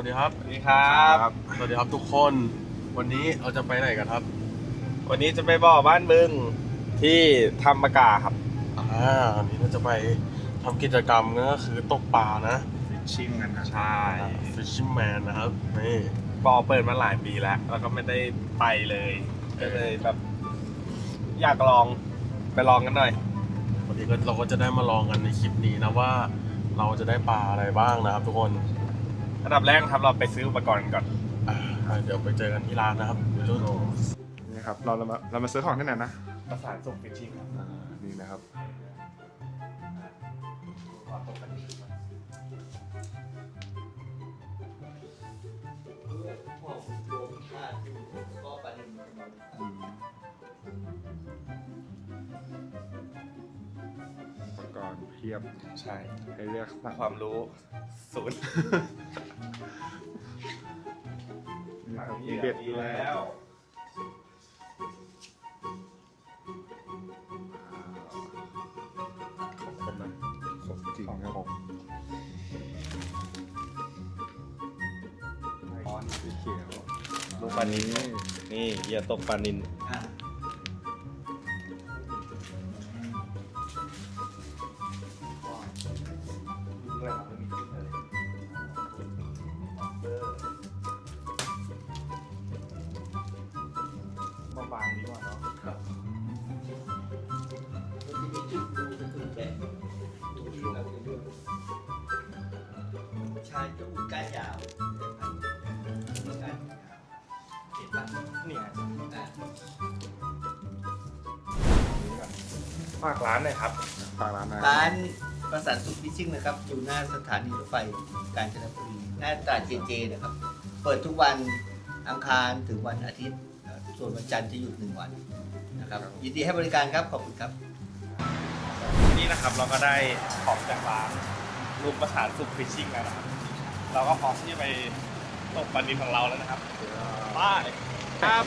วัสดีครับ สวัสดีครับ สวัสดีครับทุกคน วันนี้เราจะไปไหนกันครับ วันนี้จะไปบ่อบ้านบึงที่ทำปากาครับ อ่าวันนี้เราจะไปทำกิจกรรมก็คือตกปลานะ ชิมกันใช่ Fishing Man นะครับนี่บ่อเปิดมาหลายปีแล้ว แล้วก็ไม่ได้ไปเลย ก็เลยแบบ อยากลองไปลองกันหน่อย วันนี้ก็เราก็จะได้มาลองกันในคลิปนี้นะว่า เราจะได้ปลาอะไรบ้างนะครับทุกคน อันดับแรกครับเราไปซื้ออุปกรณ์ก่อนอ่าเดี๋ยวไปเจอกันที่ร้านนะครับเดี๋ยวดูนี่ครับเราเรามาเรามาซื้อของที่ไหนนะประสานส่งฟิชชิ่งครับอ่านี่นะครับอืมอุปกรณ์เพียบใช่ให้เลือกสั่งความรู้ศูนย์นี่ครับ มีเบ็ดด้วยแล้วของครบนะครบจริงครับผมสีเขียว ลูกปลานินนี่เหยื่อตกปลานิน ชายตู้ก้านยาวก้านยาวเห็นปะเนี่ยอะฝากร้านหน่อยครับฝากร้านนะร้านประสานสุขพิชิ่งนะครับ อยู่หน้าสถานีรถไฟกาญจนบุรีหน้าตลาดเจเจนะครับ เปิดทุกวันอังคารถึงวันอาทิตย์เอ่อส่วนวันจันทร์จะหยุดหนึ่งวันนะ ครับยินดีให้บริการครับขอบคุณครับนี่นะครับเราก็ได้ของจากร้านลุงประสานสุขฟิชชิ่งแล้วนะครับ เราก็พร้อมที่จะไปตกปลานินของเราแล้วนะครับไปครับ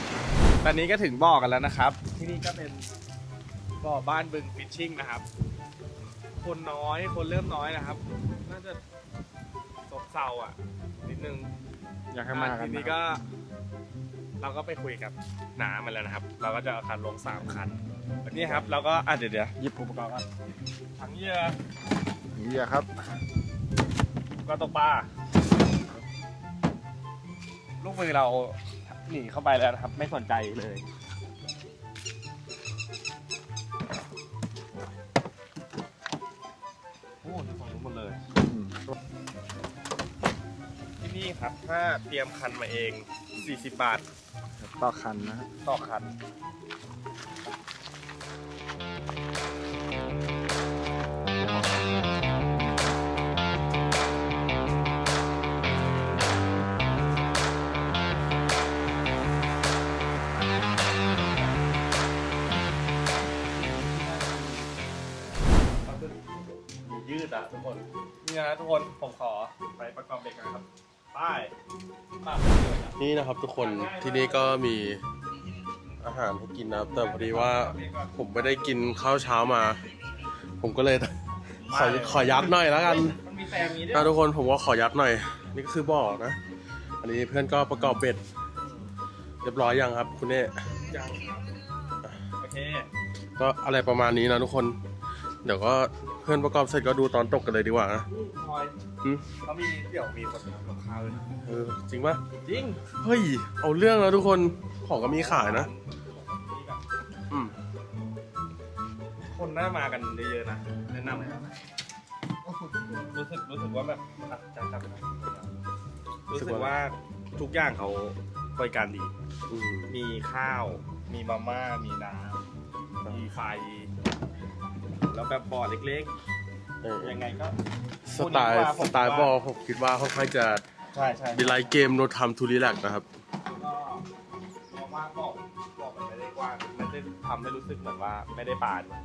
ตอนนี้ก็ถึงบ่อกันแล้วนะครับ ที่นี่ก็เป็นบ่อบ้านบึงฟิชชิ่งนะครับ คนน้อยคนเริ่มน้อยนะครับ น่าจะซบเซาอะนิดนึงอยากให้มากันทีนะนี้คก็รับ เราก็ไปคุยกับน้ามาแล้วนะครับ เราก็จะเอาคันลงสามคันวันนี้ครับเราก็อะเดี๋ยวเดี๋ยวหยิบอุปกรณ์กันถังเหยื่อนี่อะครับก็ตกปลาลูกมือเราหนีเข้าไปแล้วนะครับ ไม่สนใจเลย โอ้ยของนู้นหมดเลยอืมที่นี่ครับ ถ้าเตรียมคันมาเอง 40 บาท ต่อคันนะต่อคันยื นี่นะครับทุกคนที่นี่ก็มีอาหารให้กินนะครับ แต่พอดีว่าผมไม่ได้กินข้าวเช้ามา ผมก็เลยขอขอยัดหน่อยแล้วกันมันมีแซมนี้ด้วยนะทุกคนผมว่าขอยัดหน่อย นี่ก็คือบ่อนะ อันนี้เพื่อนก็ประกอบเบ็ด เรียบร้อยยังครับ คุณเน่ยังโอเคก็อะไรประมาณนี้นะทุกคน เดี๋ยวก็เพื่อนประกอบเสร็จก็ดูตอนตกกันเลยดีกว่านะพล อยหึเขามีเดี๋ยวมีคนทำกับข้าวด้วยนะเออจริงปะจริงเฮ้ย เอาเรื่องแล้วทุกคนของก็มีขายนะ มีแบบอืมคนน่ามากันเยอะๆนะแนะนำเลยนะรู้สึกรู้สึกว่าแบบอะจำจำนะรู้สึกว่าทุกอย่างเขาบริการดี อืมมีข้าว มีมาม่า มีน้ำมีไฟ แล้วแบบบ่อเล็ก เออๆยังไงก็สไตล์พูดดีกว่าสไตล์บอลผมคิดว่าค่อนข้างจะใช่ใช่ดีไลท์เกมโนทำทูรีแลกนะครับ ก็เพราะว่าบ่อบ่อมันไม่ได้กว้างมันได้ทำให้รู้สึกเหมือนว่าไม่ได้ปาด้วย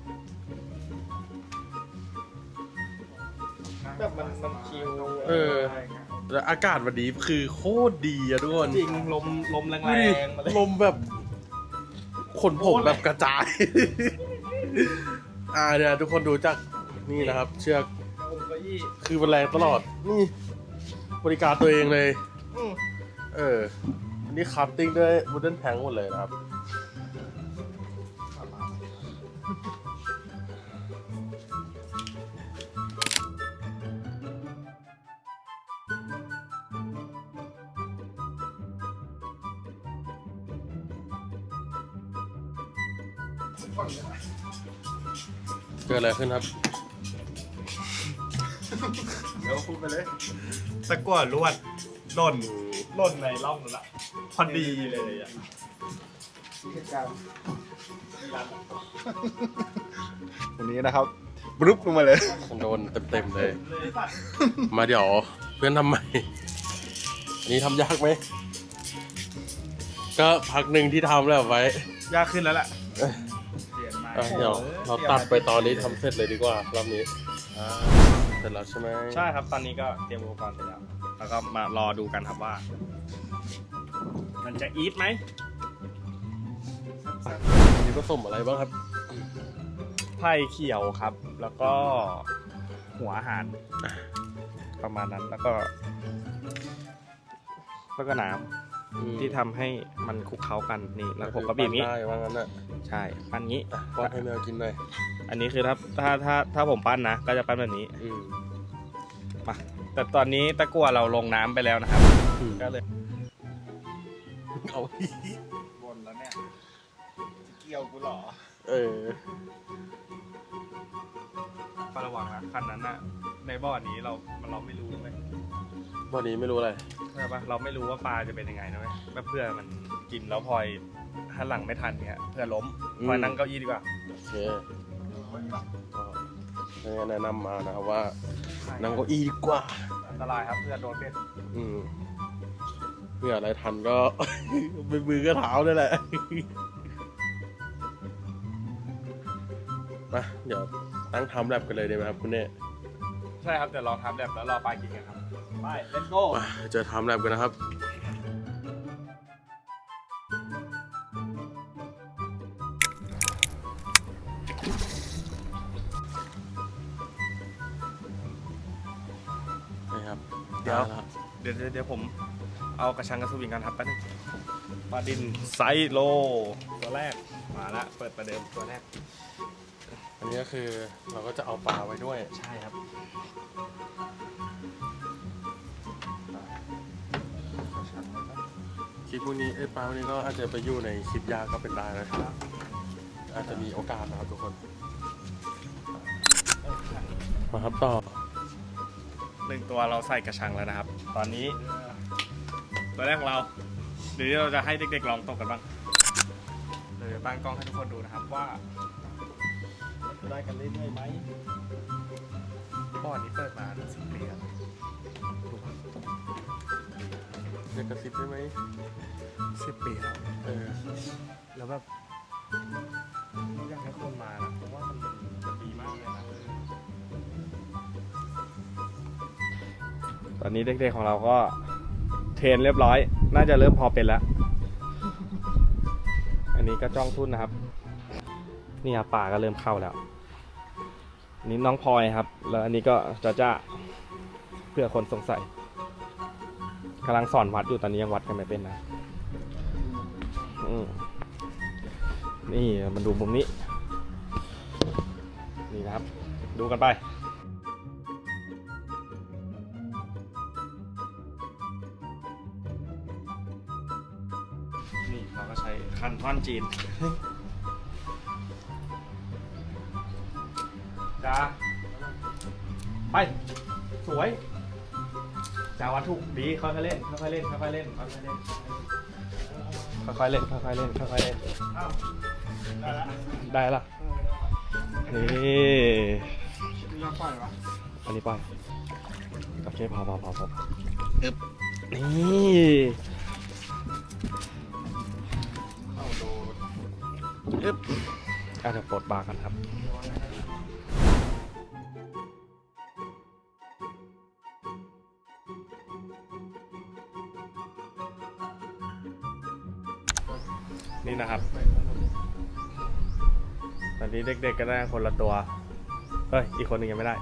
แบบมันมันชิลเอออะไรย่างเงี้ยแล้วอากาศวันนี้คือโคตรดีอะทุกคนจริงลมลมแรดูดิงๆมาเลย ลมแบบขนผมแบบกระจาย อ่าเนี่ยทุกคนดูจาก นี่นะครับ เชือกคือมันแรงตลอด นี่ บริการตัวเองเลยเออ อันนี้คัตติ้งด้วย wooden plank หมดเลยนะครับ เกิดอะไรขึ้นครับ เดี๋ยวพูดไปเลยตะกั่วลวดหล่นหล่นในร่องนั่นแหละพอดีเลยอะวันนี้นะครับบรุบลงมาเลย โดนเต็มๆเลย เลยสัตว์มาเดี๋ยวเพื่อนทำใหม่นี่ทำยากไหม ก็พักหนึ่งที่ทำแล้วไว้ยากขึ้นแล้วแหละเอ้ยเปลี่ยนมา อะเดี๋ยวเราตัดไปตอนนี้ทำเสร็จเลยดีกว่า รอบนี้อ่า เสร็จแล้วใช่ไหมใช่ครับ ตอนนี้ก็เตรียมอุปกรณ์เสร็จแล้ว แล้วก็มารอดูกันครับว่า มันจะอีทไหมอันนี้ผสมอะไรบ้างครับไผ่เขียวครับ แล้วก็หัวอาหาร ประมาณนั้นแล้วก็ แล้วก็น้ำที่ทำให้มันคลุกเคล้ากันนี่แล้วผมก็บีบนี้ ได้ว่างั้นน่ะใช่ปั้นงี้อะป้อนให้แมวกินหน่อย อันนี้คือถ้าถ้าถ้าถ้าผมปั้นนะก็จะปั้นแบบนี้อืมมาแต่ตอนนี้ตะกั่วเราลงน้ำไปแล้วนะครับ อืมก็เลยเอาบนแล้วเนี่ยเกี่ยวกูหรอเออ ระวังนะคันนั้นน่ะในบ่อนี้เรามันเราไม่รู้เลยวันนี้ไม่รู้อะไร ใช่ปะเราไม่รู้ว่าปลาจะเป็นยังไงนะเว้ยแบบเพื่อมันกินแล้วพลอยหันหลังไม่ทันเนี่ยเพื่อล้มอืมพลอยนั่งเก้าอี้ดีกว่าโอเค ก็แนะนำมานะครับว่านั่งเก้าอี้ดีกว่า อันตรายครับเพื่อโดนเบ็ดอืมเพื่ออะไรทันก็ไปมือก็เท้านี่แหละมาเดี๋ยวตั้งทำแลบกันเลยได้ไหมครับคุณเน่ใช่ครับเดี๋ยวรอทำแบบแล้วรอปลากินกันครับไป let's go มาเจอทำแลบกันนะครับ ดี๋ยวเดี๋ยวเดี๋ยวผมเอากระชังกระสวิงกันครับแป๊บนึงปลาดินไซโล ตัวแรกมาละเปิดประเดิมตัวแรก อันนี้ก็คือเราก็จะเอาปลาไว้ด้วย ใช่ครับคลิปพวกนี้เอ้ยปลาพวกนี้ก็อาจจะไปอยู่ในคลิปยากก็เป็นได้นะครับ อาจจะมีโอกาสนะครับทุกคน มาครับต่อ หนึ่งตัวเราใส่กระชังแล้วนะครับ ตอนนี้ ตัวแรกของเราเดี๋ยวเราจะให้เด็กๆลองตกกันบ้างเดี๋ยวตั้งกล้องให้ทุกคนดูนะครับว่าจะได้กันเรื่อยๆไหมบ่อนี้เปิดมาสิบปีแล้วเด็กกระซิบได้ไหมสิบปีแล้วเออแล้วแบบอยากให้คนมานะเพราะว่ อนนี้เด็กๆของเราก็เทรนเรียบร้อย น่าจะเริ่มพอเป็นแล้ว อันนี้ก็จ้องทุ่นนะครับ นี่ครับป่าก็เริ่มเข้าแล้วอันนี้น้องพลอยครับ แล้วอันนี้ก็จะจ้าเพื่อคนสงสัยกำลังสอนวัดอยู่ตอนนี้ยังวัดกันไม่เป็นนะอืมนี่มันดูมุมนี้ นี่นะครับ ดูกันไป ท่อนจีนจ้าไป สวยจ้าวัตถุดีค่อยๆเล่นค่อยๆเล่นค่อยๆเล่นค่อยๆเล่นค่อยๆเล่นค่อยๆเล่นค่อยๆเล่นได้ละนี่อันนี้ปล่อยโอเคพอพอพอพออึบนี่ อึบอาจจะปลดบาร์กันครับนี่นะครับ ตอนนี้เด็กๆก็ได้คนละตัว เฮ้ย อีกคนหนึ่งยังไม่ได้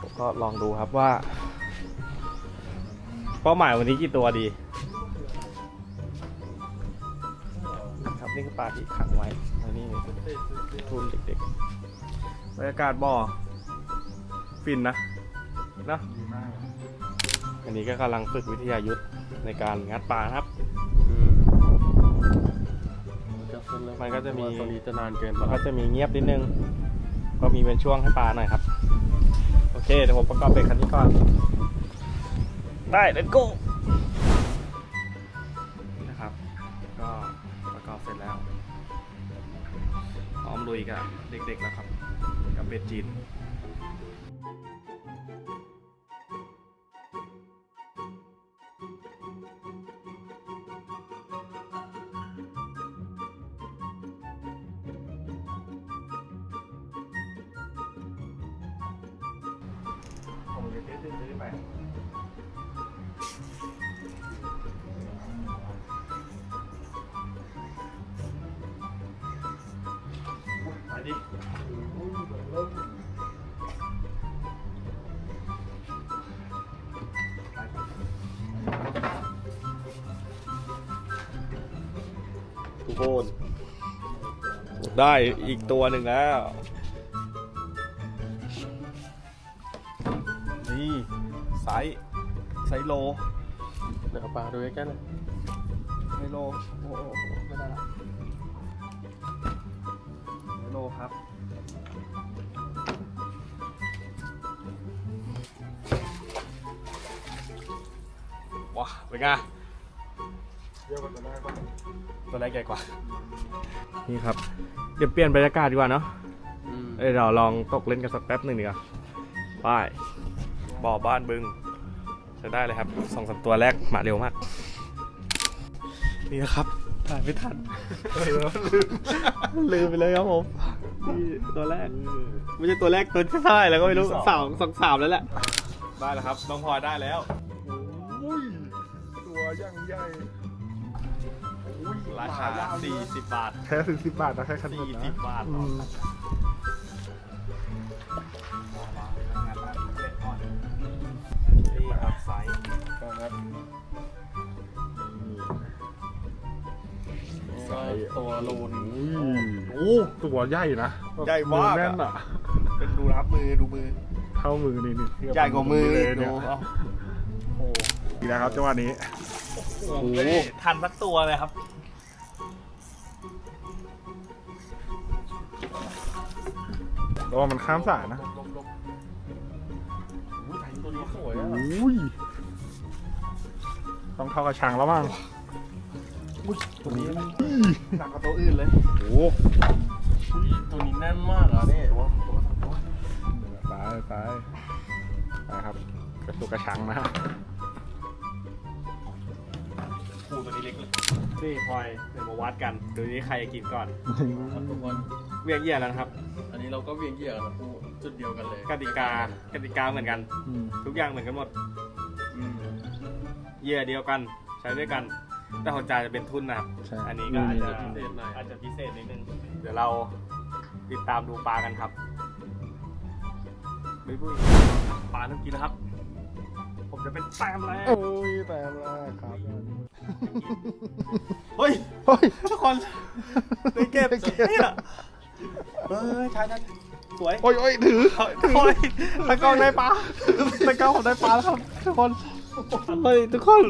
ผมก็ลองดูครับว่า เป้าหมายวันนี้กี่ตัวดี ปลาที่ขังไว้แล้วนี่ทุนเด็กๆบรรยากาศบ่อ ฟินนะนะดีมากอันนี้ก็กำลังฝึกวิทยายุทธในการงัดปลานะครับอืมมันก็จะมีมันก็จะมีตรงนี้จะนานเกินไปแล้วก็จะมีเงียบนิดนึง ก็มีเป็นช่วงให้ปลาหน่อยครับ โอเคเดี๋ยวผมประกอบเป็นคันนี้ก่อน ได้ let's go ยกับเด็กๆแล้วครับ กับเบ็ดจีนผมจะซื้อซื้อไป ทุกคนได้อีกตัวหนึ่งแล้ว นี่ไซส์ไซส์โลเดี๋ยวเอาปลาดูใกล้ๆหน่อยไซส์โลโอ้โหไม่ได้ละไซส์โลครับว้าเป็นไง เยอะกว่าตัวแรกป่ะตัวแรกใหญ่กว่า นี่ครับ เดี๋ยวเปลี่ยนบรรยากาศดีกว่าเนาะอืมเอ้ยเราลองตกเล่นกันสักแป๊บหนึ่งดีกว่าไปบ่อบ้านบึงจะได้เลยครับสองสามตัวแรกมาเร็วมาก นี่นะครับถ่ายไม่ทันลืมไปเลยครับผมนี่ตัวแรกไม่ใช่ตัวแรกตัวที่เท่าไหร่แล้วก็ไม่รู้สามสองสามแล้วแหละได้แล้วครับน้องพลอยได้แล้วอุ้ยตัวยังใหญ่ ราคา 40 บาทแค่ถึงสิบบาทนะแค่คันนี้นะ40บาท อืมนี่ครับไซส์ครับไซส์ตัวโลนอุ้ยโอ้ตัวใหญ่นะใหญ่มากอแน่นอะอะ เป็นดูนะครับมือดูมือ เท่ามือนี่นี่เทีบใหญ่กว่ามือเลยดูเนี่ยเอาโอ้อีกแล้วครับจังหวะนี้โหทันสักตัวเลยครับ ระวังมันข้ามสายนะอุ้ยไทยตัวนี้สวยอะอุ้ย ต้องเท่ากับช้างแล้วมั้งตัวนี้หนักกว่าตัวอื่นเลยโอ้โหอุ้ยตัวนี้แน่นมากอะเนี่ยตัวตัวตัวตายตายตายครับกระตุกกระชังนะคูตัวนี้เล็กเลยนี่พลอยเดี๋ยวมาวัดกัน ดูนี่ใครจะกินก่อน ครับทุกคน เวียงเหยียดแล้วนะครับอั นนี้เราก็เวียงเหยียดกันนะพูจุดเดียวกันเลยกติกากติกาเหมือนกัน อืมทุกอย่างเหมือนกันหมดอืมเหยื่อเดียวกัน ใช้ด้วยกัน แต่ของจาจะเป็นทุ่นนะครับ ใช่อันนี้ก็อาจจะ พิเศษหน่อยอาจจะพิเศษนิดนึงเดี๋ยวเราติดตามดูปลากันครับบุยบุยปลาเริ่มกินแล้วครับ ผมจะเป็นแต้มแล้ว โอ้ยแต่แรกครับเฮ้ย เฮ้ยทุกคนได้เก็บเนี่ย เฮ้ยใช่ใช่สวยโอ้ยโอ้ยถือโอ้ยตะกล้องได้ปลาตะกล้องผมได้ปลาแล้วครับทุกคนเฮ้ยทุกคน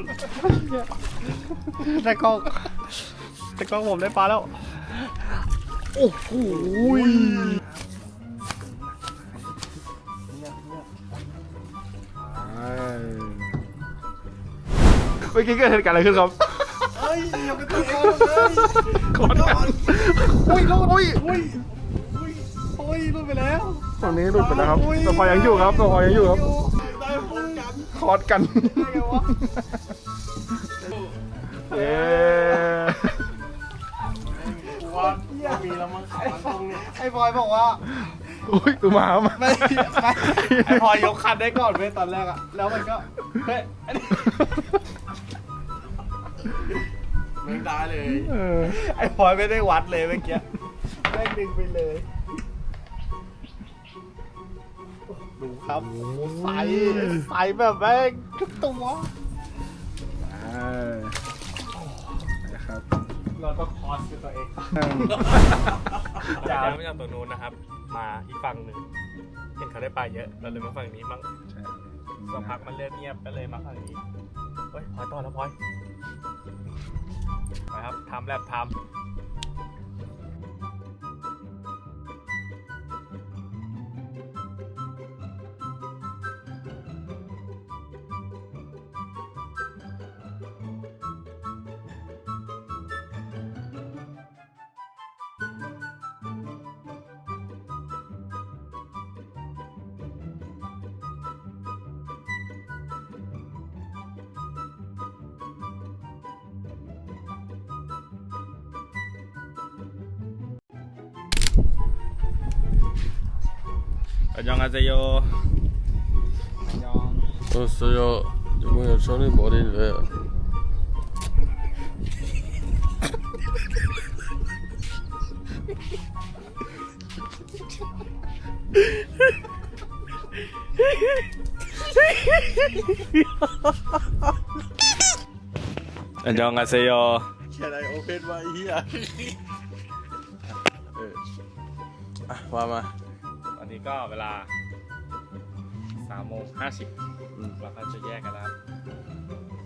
ตะกล้องตะกล้องผมได้ปลาแล้ว โอ้โหยเมื่อกี้เกิดเหตุการณ์อะไรขึ้นครับ กล้องเลยกดกันอุ้ยอุ้ยอุ้ยอุ้ยโอ้ยหลุดไปแล้วฝั่งนี้หลุดไปแล้วครับตัวพอยังอยู่ครับตัวพอยังอยู่ครับได้พบกันคอร์ดกันได้ไงวะเย้ว่ามีแล้วมั้งขาตรงเนี่ยไอ้บอยบอกว่า อุ้ยตัวหมามาไม่ไม่ไอ้พอยยกคันได้ก่อนเว้ยตอนแรกอะแล้วมันก็ เฮ้ยอันนี้ ไม่ได้เลย เออ ไอ้พลอยไม่ได้วัดเลยเมื่อกี้แม่งดึงไปเลย ดูครับใสใสแบบแม่งทุกตัวอนะครับเราต้องพอสตัวเองอืมยาวไม่จากตัวนู้นนะครับ มาอีกฝั่งหนึ่งเห็นเขาได้ปลาเยอะ เราเลยมาฝั่งนี้มั่งใช่สักพักมันเริ่มเงียบก็เลยมาฝั่งนี้เฮ้ยพลอยต่อแล้วพลอย ไปครับทำแลบทำ 안녕하세요. 안녕. 왔어요. 이번에 저는 머리 왜? 안녕하세요. Can I open my ear? 아, 와마. นนี้ก็เวลา3โมง50เราก็จะแยกกันแล้วครับ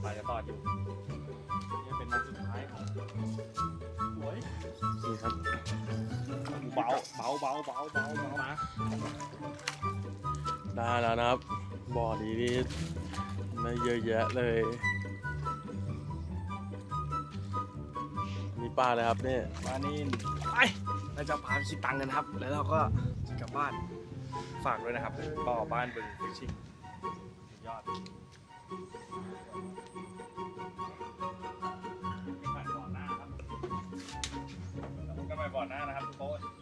ปลาจะตอดอยู่นี่เป็นวันสุดท้ายของหวยนี่ครับเบาเบาเบาเบาเบาเบามาได้แล้วนะครับบ่อนี้นี่ไม่เยอะแยะเลยมีปลาเลยครับเนี่ยปลานินไปเราจะพาไปคิดตังค์กันครับ แล้วเราก็จะกลับบ้าน ฝากด้วยนะครับป่อบ้านบึงฟิชชิ่งสุดยอดไปบ่อน้าครับแล้วก็ไปบ่อหน้านะครับทุกคน